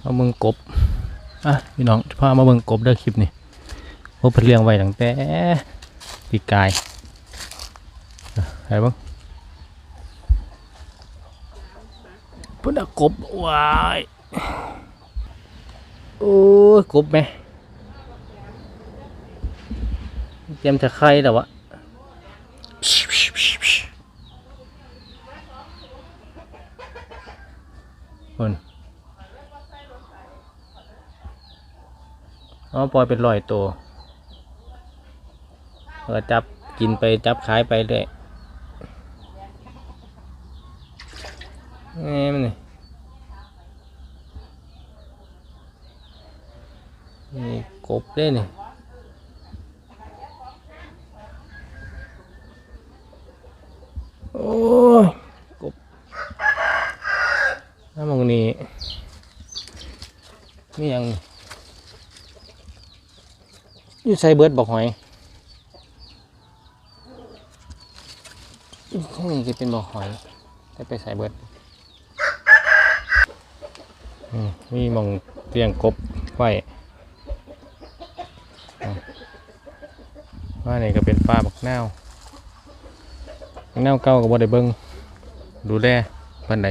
เอาเมืองกบอะพี่น้องพามาเมืองกบเด้อคลิปนี้พบเพิ่นเลี้ยงไว้ตั้งแต่ปีกายอะไปเบ้างพิ่นกบวายโอ้ยกบไหมเตรียมจะไข่แล้ววะเพิ่น อ๋อปล่อยเป็นร้อยตัวก็จับกินไปจับขายไปเรื่อยนี่มันนี่นี่กบเด้นี่โอ้ยกบน้ำมองนี้นี่ยัง อยู่ใส่เบิร์ดบอกหอยข้างนี้จะเป็นบอกหอยแต่ไปใส่เบิร์ดอืมมีมองเตียงกบไว้ว่านี่ก็เป็นปลาบักนาวบักนาวเก่ากับบ่ได้เบิงดูแลเพิ่นใด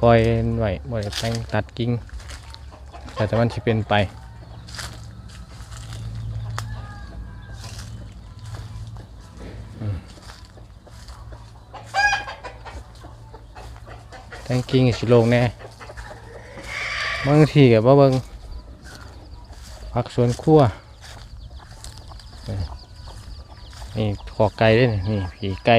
ปล่อยไว้บ่ได้แต่งตัดกิ่งแต่แต่มันสิเป็นไป แตงกิ้งสิโลงแน่บางทีกับว่าเบิงผักสวนครัวนี่ขอไก่ด้วยนี่ผีไก่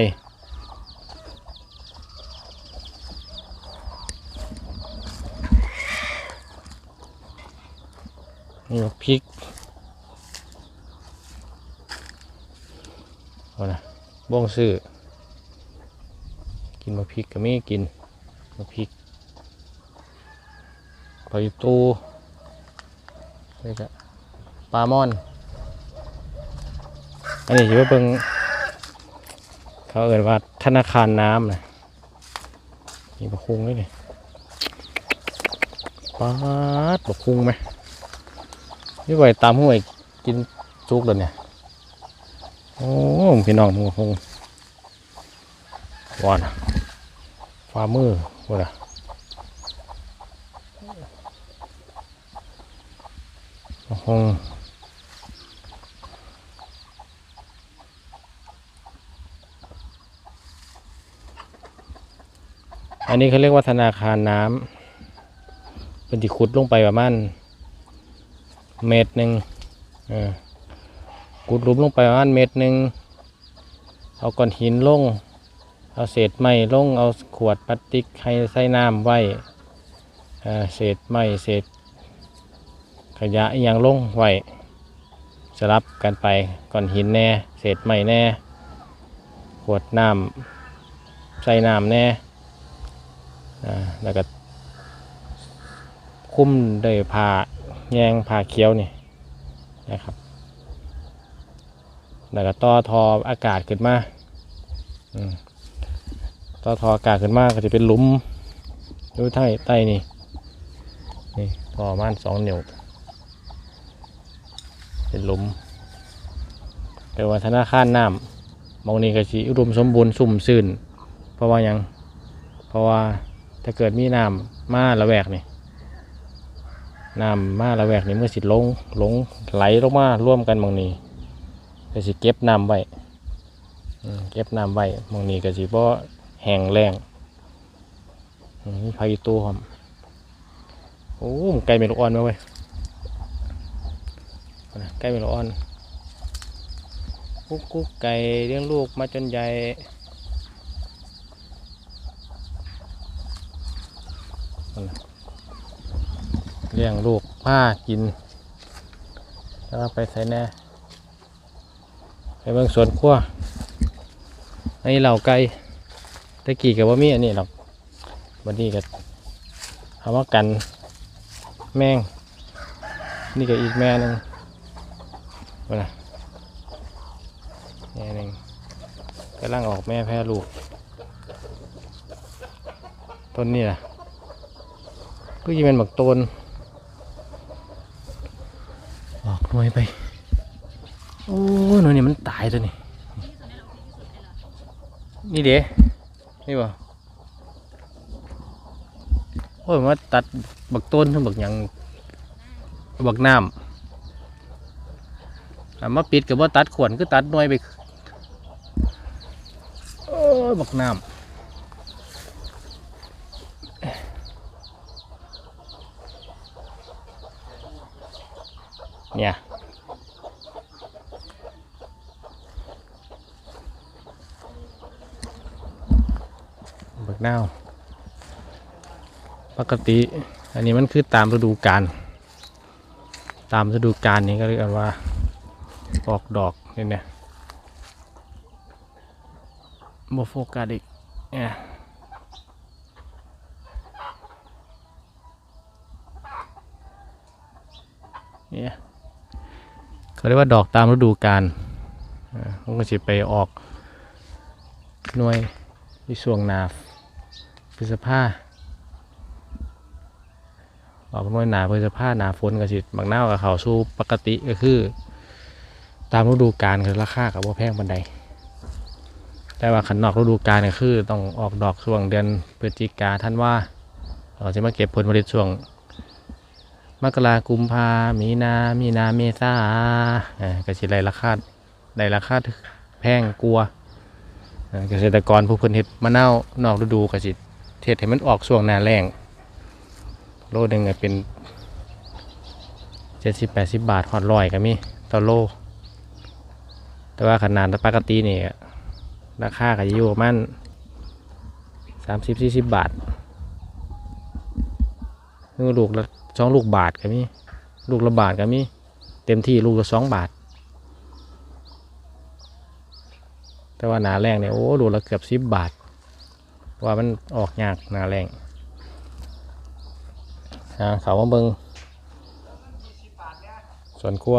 นี่พริกเอานะบ้องซื้อกินมะพริกก็ไม่กิน มะพริกปลายูตูนี่ก็ปลาม่อน อันนี้ถือว่าเป็นเขาเอ่ยว่าธนาคารน้ำนะมีบะคุงด้วยนี่ปลาดบะคุงไหมนี่ไหวตามห้วยกินจุกเลยเนี่ย โอ้พี่น้องบะคุงวานฟ้ามือ ว่าล่ะบะคุงอันนี้เขาเรียกว่าธนาคารน้ำเป็นที่ขุดลงไปประมาณเมตรหนึ่งขุดหลุมลงไปประมาณเมตรหนึ่งเอาก้อนหินลง เอาเศษไม้ลงเอาขวดพลาสติกให้ใส่น้ำไว้เอ่อเศษไม้เศษขยะอย่างลงไว้สลับกันไปก้อนหินแน่ เศษไม้แน่ ขวดน้ำใส่น้ำแน่แล้วก็คุ้มด้วยผ้าแยงผ้าเขียวนี่นะครับแล้วก็ต่อทออากาศขึ้นมาอืม ต่อทออากาศขึ้นมากก็จะเป็นหลุมดูใต้ใต้นี่นี่พอประมาณสองนิ้วเป็นหลุมแต่ว่าธนาคารน้ำมองนี้ก็สิอุดมสมบูรณ์สุ่มซื่นเพราะว่ายังเพราะว่าถ้าเกิดมีน้ำมาละแวกนี่น้ำมาละแวกนี่เมื่อสิลงลงไหลลงมาร่วมกันมองนี้ก็สิเก็บน้ำไว้เก็บน้ำไว้มองนี้ก็สิบ่ แห้งแล้งอืมมีพายุตัวครับโอ้มไก่เมลอ่อนมาเว้ยไก่เมลอ่อนกุ๊กกุ๊กไก่เลี้ยงลูกมาจนใหญ่เลี้ยงลูกผ้ากิน แล้วไปใส่แน่ ไปเบิ่งสวนครัวอันนี้เหล่าไก่ะกี้กับว่ามีอันนี้หรอกวันนี้ก็เอามากันแมง นี่ก็อีกแม่นึงวนะแม่นึงกำลังออกแม่แพร่ลูก ต้นนี้นะก็ยังเป็นหมักต้นหน่วยไป โอ้หน่วยนี่มันตายตัวนี้ นี่เด้ นี่บ่โอ้ยมาตัดบักต้นทั้งบักหยังบักน้ำมาปิดกับว่าตัดขวนก็ตัดหน่วยไปโอ้ยบักน้ำเนี่ย บักนาปกติ อันนี้มันคือตามฤดูกาลตามฤดูกาลนี้ก็เรียกว่า ออกดอกนี่เนี่ยโมโฟกัสอีกเนี่ยเนี่ยเขาเรียกว่าดอกตามฤดูกาลมันก็จะไปออกหน่วยที่ช่วงนา พฤษภาออกมาหนาพฤษภาหนาฝนก็สิบางหน้าวกับเขาสู้ปกติก็คือ ตามฤดูกาลคือราคากับว่าแพงบันไดแต่ว่าขันนอกฤดูกาลก็คือ ต้องออกดอกช่วงเดือนพฤศจิกาท่านว่าเราจะมาเก็บผลผลิตช่วงมกรากุมภามีนา มีนา เมษาเอ่อก็สิได้ราคาได้ราคาแพงกลัวเอ่อเกษตรกรผู้เพิ่นเฮ็ดมะนาวนอกฤดูก็สิ เฮ็ดให้มันออกช่วงหน้าแล้งโลหนึ่งก็เป็น70 80บาทฮอดร้อยก็มีต่อโล แต่ว่าขนาดปกตินี่ราคาก็อยู่ประมาณ30 40บาทนึงลูกละสองลูกบาทก็มีลูกละบาทก็มีเต็มที่ลูกละสองบาท แต่ว่าหนาแรงเนี่ยโอ้ดูละเกือบสิบบาท ว่ามันออกยากหนาแรงอ่าเขามาเบิงส่วนครัว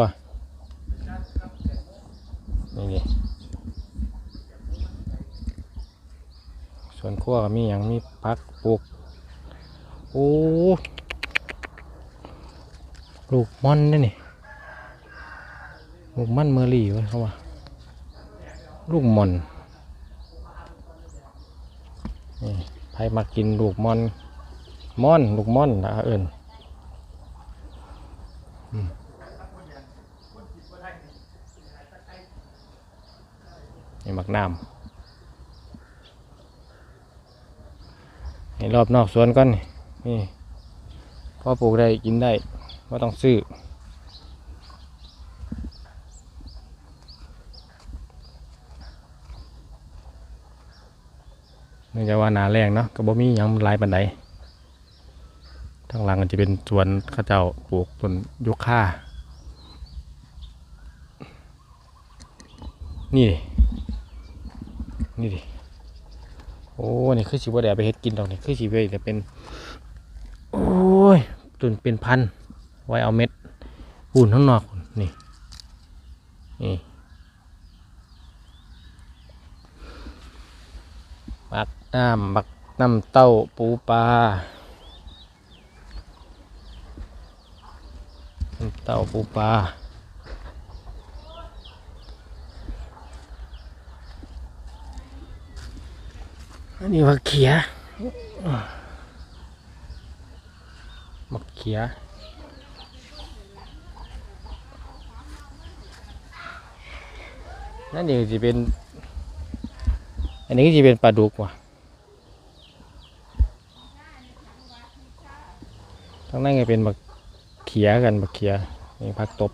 นี่นี่ส่วนครัวมีอย่างมีพักปลูกโอ้ลูกม่อนนี่นี่ลูกม่อนเมอรี่วะเขาว่าลูกมอนนี่ใค รมากินลูกมอนม่อนลูกม่อนนะเอิญอืมนี่มักน้ำนี่รอบนอกสวนก่อนนี่นี่พอปลูกได้กินได้ไม่ต้องซื้อ นื่องจากว่านาแรงเนาะก็บ่มียังลายปันใดทางหลังก็จะเป็นสวนข้าเจ้าปลูกต้นยุค่า นี่ดินี่ดิโอ้นี่คือสิบ่ได้เอาไปเฮ็ดกินดอกนี่คือสิไว้แต่เป็น โอ้ยต้นเป็นพันไว้เอาเม็ดหุ่นข้างนอกนนี่นี่บัก น้ำบักน้ำเต้าปูปลาน้ำเต้าปูปลาอันนี้บักเขียบักเขียนั่นนี่จะเป็น อันนี้ก็จะเป็นปลาดุกว่ะ ทั้งนั้นก็เป็นบักเขียกันบักเขียนี่ผักตบ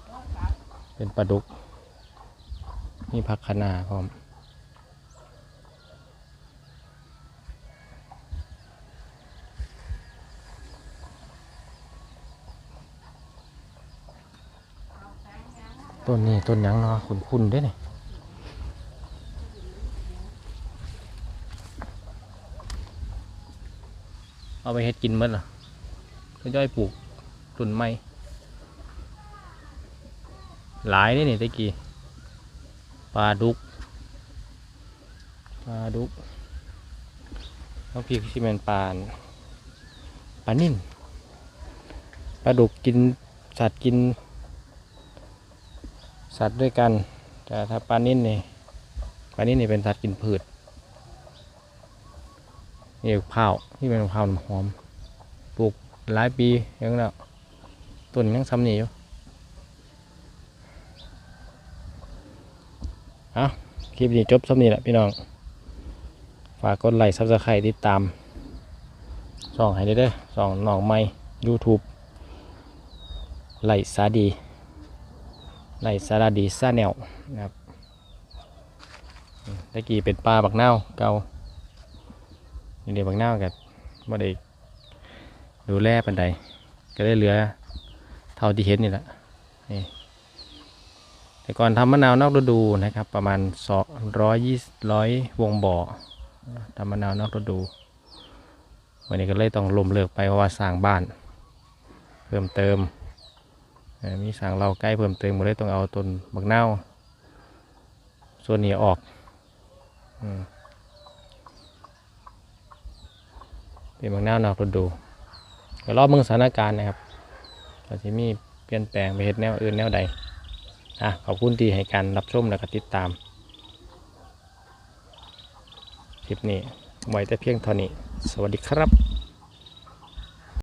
เป็นปลาดุกนี่ผักคะน้าพร้อมต้นนี้ต้นยังเนาะคุณคุณด้เนี่ยเอาไปเฮ็ดกินหมดเห รอก็ย่อยปลูกตุนไม้หลายนี่นี่ตะกี้ปลาดุกปลาดุกแล้วพี่ที่เป็นปลานปลานิ่นปลาดุกกินสัตว์กิน สัตว์ด้วยกันแต่ถ้าปลานิ่นนี่ปลานิ่นนี่เป็นสัตว์กินพืชนี่มะพร้าที่เป็นมะพร้าวน้ำหอม หลายปียังแล้วต้นยังซ้ำนี่อยู่เอาคลิปนี้จบซ้ำนี่แหละพี่น้อง ฝากกดไลค์ซับสไครต์ติดตามช่องให้ได้เด้อช่องน้องใหม่ YouTube ไลค์สาดีไลค์สารดีซาแนวนะครับตะกี้เป็นปลาบักเนาเกาเดี๋ยวบักเนากับบ่ได้ ดูแลปันใดก็ได้เหลือเท่าที่เห็นนี่แหละนี่แต่ก่อนทำมะนาวนอกฤดูนะครับ ประมาณสองร้อยยี่ร้อยวงบ่อทำมะนาวนอกฤดู วันนี้ก็เลยต้องลมเลิกไปเพราะว่าสร้างบ้าน เพิ่มเติมมีสั่งเราใกล้เพิ่มเติมก็เลยต้องเอาต้นบักนาวส่วนนี้ออกอเป็นบักนาวนอกฤดู ก็รอบมึงสถานการณ์นะครับเราจะมีเปลี่ยนแปลงไปเห็ดแนวอื่นแนวใดอะขอบคุณที่ให้การรับชมและก็ติดตามคลิปนี้ไว้แต่เพียงเท่านี้ สวัสดีครับ